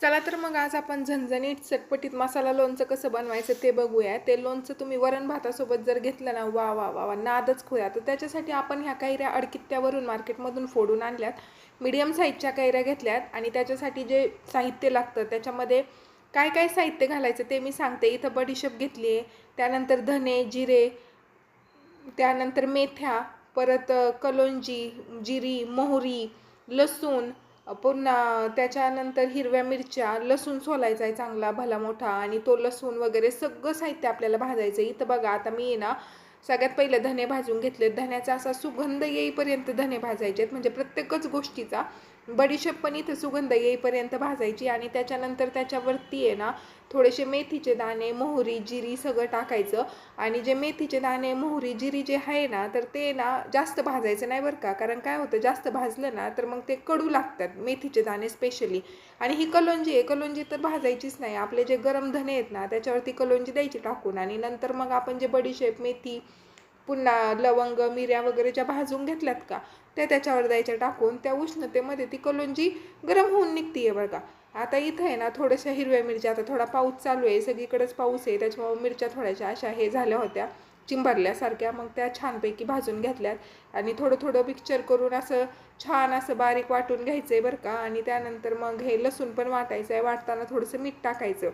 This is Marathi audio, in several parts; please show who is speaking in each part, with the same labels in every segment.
Speaker 1: चला तर मग आज आपण झणझणीत चटपटीत मसाला लोणचं कसं बनवायचं ते बघूया. ते लोणचं तुम्ही वरण भातासोबत जर घेतलं ना वा वा वा वा नादच खोया तर त्याच्यासाठी आपण ह्या कैऱ्या अडकित्त्यावरून मार्केटमधून फोडून आणल्यात. मीडियम साईजच्या कैऱ्या घेतल्यात आणि त्याच्यासाठी जे साहित्य लागतं त्याच्यामध्ये काय काय साहित्य घालायचं ते मी सांगते. इथं बडीशेप घेतली आहे त्यानंतर धने जिरे त्यानंतर मेथ्या परत कलोंजी जिरी मोहरी लसूण पुन्हा त्याच्यानंतर हिरव्या मिरच्या लसूण सोलायचा आहे चांगला भला मोठा. आणि तो लसूण वगैरे सगळं साहित्य आपल्याला भाजायचं आहे. इथं बघा आता मी आहे ना सगळ्यात पहिले धने भाजून घेतले धण्याचा असा सुगंध येईपर्यंत धने भाजायचे आहेत म्हणजे प्रत्येकच गोष्टीचा बडीशेप पण इथं सुगंध येईपर्यंत भाजायची आणि त्याच्यानंतर त्याच्यावरती आहे ना थोडेसे मेथीचे दाणे मोहरी जिरी सगळं टाकायचं. आणि जे मेथीचे दाणे मोहरी जिरी जे आहे ना तर ते ना जास्त भाजायचं नाही बरं का. कारण काय होतं जास्त भाजलं ना तर मग ते कडू लागतात मेथीचे दाणे स्पेशली आणि ही कलोंजी आहे कलोंजी तर भाजायचीच नाही. आपले जे गरम धने आहेत ना त्याच्यावरती कलोंजी द्यायची टाकून आणि नंतर मग आपण जे बडीशेप मेथी पुन्हा लवंग मिऱ्या वगैरे ज्या भाजून घेतल्यात का त्या त्याच्यावर द्यायच्या टाकून त्या उष्णतेमध्ये ती कलोंजी गरम होऊन निघते आहे बघा. आता इथं आहे ना थोड्याशा हिरव्या मिरच्या आता थोडा पाऊस चालू आहे सगळीकडेच पाऊस आहे त्याच्यामुळे मिरच्या थोड्याशा अशा हे झाल्या होत्या चिंबरल्यासारख्या मग त्या छानपैकी भाजून घेतल्यात. आणि थोडं थोडं मिक्सचर करून असं छान असं बारीक वाटून घ्यायचं आहे बरं का आणि त्यानंतर मग हे लसूण पण वाटायचं आहे वाटताना थोडंसं मीठ टाकायचं.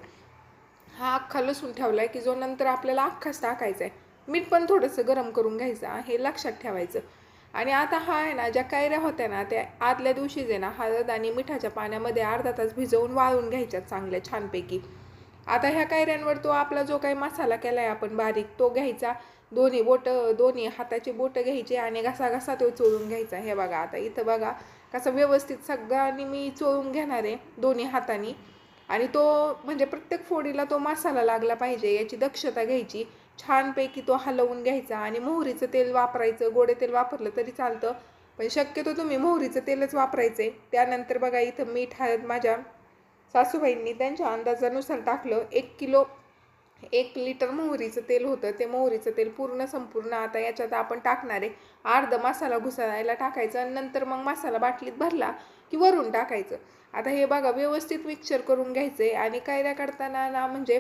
Speaker 1: हा अख्खा लसूण ठेवला आहे की जो नंतर आपल्याला अख्खाच टाकायचा आहे मीठ पण थोडंसं गरम करून घ्यायचं हे लक्षात ठेवायचं. आणि आता हा आहे ना ज्या कैऱ्या होत्या ना त्या आदल्या दिवशीच आहे ना हळद आणि मिठाच्या पाण्यामध्ये अर्धा तास भिजवून वाळून घ्यायच्या चांगल्या छानपैकी. आता ह्या कैऱ्यांवर तो आपला जो काही मसाला केला आहे आपण बारीक तो घ्यायचा. दोन्ही बोटं दोन्ही हाताची बोटं घ्यायची आणि घसा घसा तो चोळून घ्यायचा. हे बघा आता इथं बघा कसं व्यवस्थित सगळ्यांनी मी चोळून घेणार आहे दोन्ही हातानी. आणि तो म्हणजे प्रत्येक फोडीला तो मसाला लागला पाहिजे याची दक्षता घ्यायची. छानपैकी तो हलवून घ्यायचा आणि मोहरीचं तेल वापरायचं गोडे तेल वापरलं तरी चालतं. पण शक्यतो तुम्ही मोहरीचं तेलच वापरायचं. आहे त्यानंतर बघा इथं मीठ हळद माझ्या सासूबाईंनी त्यांच्या अंदाजानुसार टाकलं. एक किलो एक लिटर मोहरीचं तेल होतं. ते मोहरीचं तेल पूर्ण संपूर्ण आता याच्यात आपण टाकणार आहे. अर्ध मसाला घुसायला टाकायचं आणि नंतर मग मसाला बाटलीत भरला की वरून टाकायचं. आता हे बघा व्यवस्थित मिक्सचर करून घ्यायचं आहे आणि कैऱ्या करताना ना म्हणजे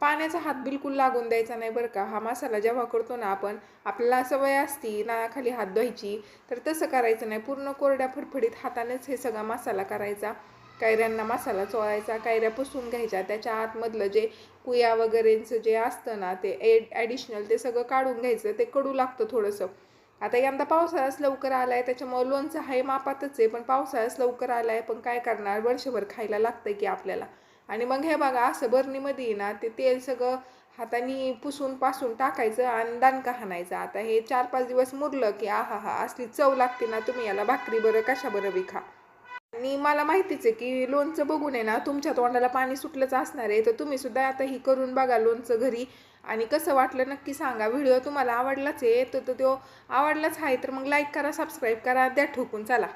Speaker 1: पाण्याचा हात बिलकुल लागून द्यायचा नाही बरं का. हा मसाला जेव्हा करतो ना आपण आपल्याला सवय असती नाळाखाली हात धुवायची तर तसं करायचं नाही. पूर्ण कोरड्या फडफडीत हातानेच हे सगळा मसाला करायचा. कैऱ्यांना मसाला चोळायचा कैऱ्या पुसून घ्यायच्या त्याच्या आतमधलं जे कुया वगैरेंचं जे असतं ना ते एड ॲडिशनल ते सगळं काढून घ्यायचं ते कडू लागतं थोडंसं. आता यंदा पावसाळ्याच लवकर आला आहे त्याच्यामुळे लोणचं आहे मापातच आहे पण पावसाळ्याच लवकर आला आहे पण काय करणार? वर्षभर खायला लागतं की आपल्याला. आणि मग हे बघा असं बरणीमध्ये ना ते तेल सगळं हाताने पुसून पासून टाकायचं आणि दणका हाणायचा. आता हे चार पाच दिवस मुरलं की आहा हा असली चव लागते ना तुम्ही याला भाकरी बरं कशा बरं बी खा. आणि मला माहितीच आहे की लोणचं बघून आहे ना तुमच्या तोंडाला पाणी सुटलंच असणार आहे. तर तुम्ही सुद्धा आता ही करून बघा लोणचं घरी. आणि कसं वाटलं नक्की सांगा. व्हिडिओ तुम्हाला आवडलाच आहे तर तो आवडलाच आहे तर मग लाईक करा सबस्क्राईब करा द्या ठोकून चला.